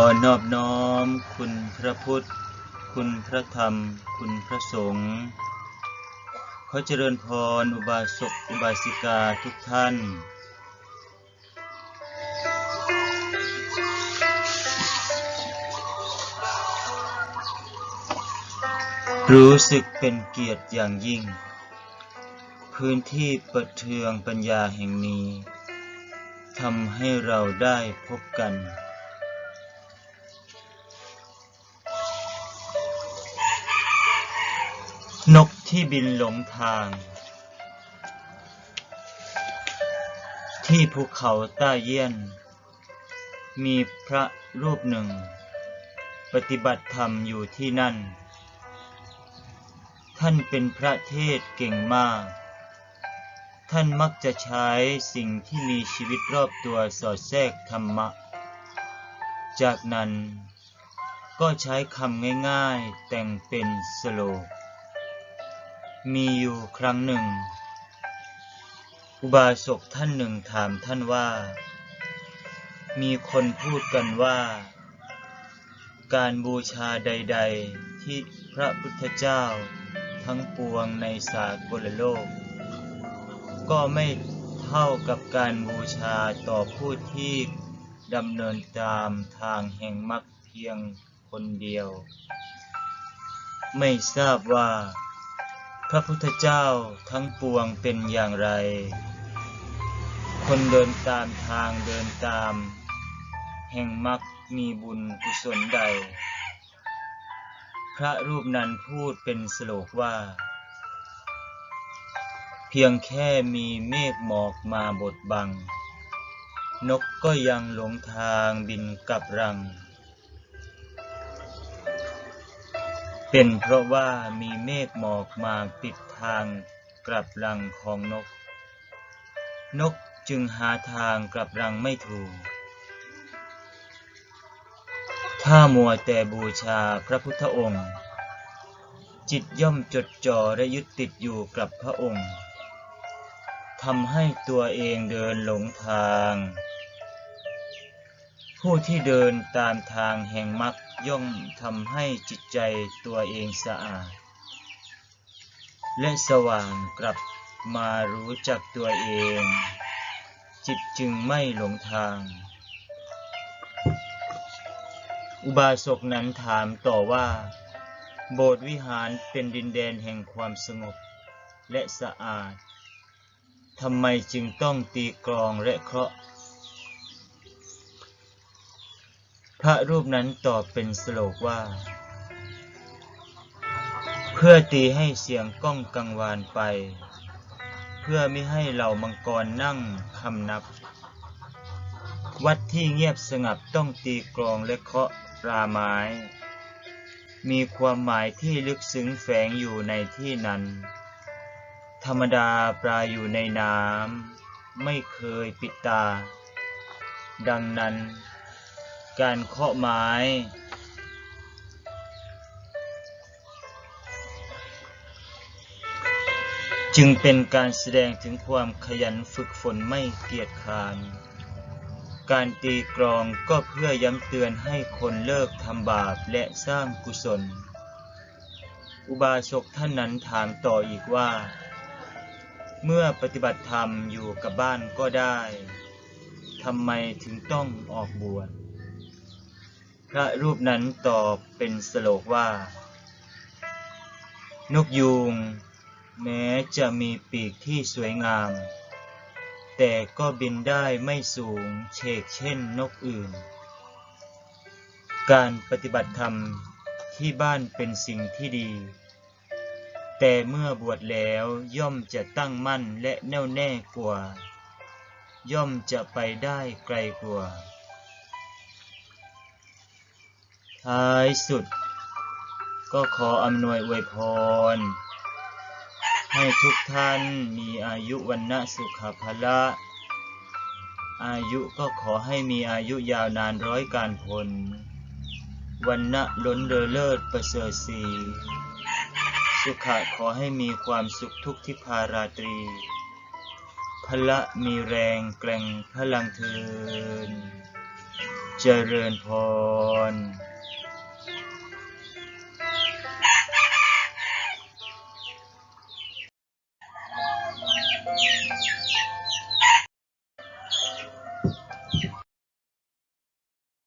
อนอบน้อม คุณพระพุทธ คุณพระธรรม คุณพระสงฆ์ขอเจริญพรอุบาสกอุบาสิกาทุกท่านรู้สึกเป็นเกียรติอย่างยิ่ง พื้นที่ประเทืองปัญญาแห่งนี้ทำให้เราได้พบกัน นกที่บินหลงทาง ที่ภูเขาต้าเยี่ยน มีพระรูปหนึ่ง ปฏิบัติธรรมอยู่ที่นั่น ท่านเป็นพระเทศเก่งมาก ท่านมักจะใช้สิ่งที่มีชีวิตรอบตัวสอดแทรกธรรมะ จากนั้นก็ใช้คำง่ายๆแต่งเป็นสโลก มีอยู่ครั้งหนึ่ง อุบาสกท่านหนึ่งถามท่านว่า มีคนพูดกันว่า การบูชาใด ๆ ที่พระพุทธเจ้าทั้งปวงในสากลโลก ก็ไม่เท่ากับการบูชาต่อผู้ที่ดำเนินตามทางแห่งมรรคเพียงคนเดียว ไม่ทราบว่า พระพุทธเจ้าทั้งปวงเป็นอย่างไร คนเดินตามทางเดินตาม แห่งมรรคมีบุญกุศลใด พระรูปนั้นพูดเป็นสโลกว่า เพียงแค่มีเมฆหมอกมาบดบัง นกก็ยังหลงทางบินกลับรัง เป็นเพราะว่ามีเมฆหมอกมาปิดทางกลับรังของนก นกจึงหาทางกลับรังไม่ถูก ถ้ามัวแต่บูชาพระพุทธองค์ จิตย่อมจดจ่อและยึดติดอยู่กับพระองค์ทำให้ตัวเองเดินหลงทาง ผู้ที่เดินตามทางแห่งมรรคย่อมทำให้จิตใจตัวเองสะอาด และสว่างกลับมารู้จักตัวเอง จิตจึงไม่หลงทาง อุบาสกนั้นถามต่อว่า โบสถ์วิหารเป็นดินแดนแห่งความสงบและสะอาดทำไมจึงต้องตีกลองและเคราะห์ พระรูปนั้นตอบเป็นสโลกว่า เพื่อตีให้เสียงก้องกังวานไป เพื่อไม่ให้เหล่ามังกรนั่งคำนับ วัดที่เงียบสงับต้องตีกลองและเคาะปลาไม้ มีความหมายที่ลึกซึ้งแฝงอยู่ในที่นั้น ธรรมดาปลาอยู่ในน้ำไม่เคยปิดตา ดังนั้น การเคาะไม้ จึงเป็นการแสดงถึงความขยันฝึกฝนไม่เกียจคร้าน การตีกรองก็เพื่อย้ำเตือนให้คนเลิกทำบาปและสร้างกุศล อุบาสกท่านนั้นถามต่ออีกว่า เมื่อปฏิบัติธรรมอยู่กับบ้านก็ได้ทำไมถึงต้องออกบวช พระรูปนั้นตอบเป็นสโลกว่า นกยูงแม้จะมีปีกที่สวยงาม แต่ก็บินได้ไม่สูงเชกเช่นนกอื่น การปฏิบัติธรรมที่บ้านเป็นสิ่งที่ดี แต่เมื่อบวชแล้วย่อมจะตั้งมั่นและแน่วแน่กว่า ย่อมจะไปได้ไกลกว่า ท้ายสุด ก็ขออำนวยอวยพร ให้ทุกท่านมีอายุวันนะสุขภละ อายุก็ขอให้มีอายุยาวนานร้อยการพลวันนะล้นเลอเลิศประเสริฐสีสุขะขอให้มีความสุขทุกทิพาราตรี พละมีแรงแกร่งพลังเทิน เจริญพร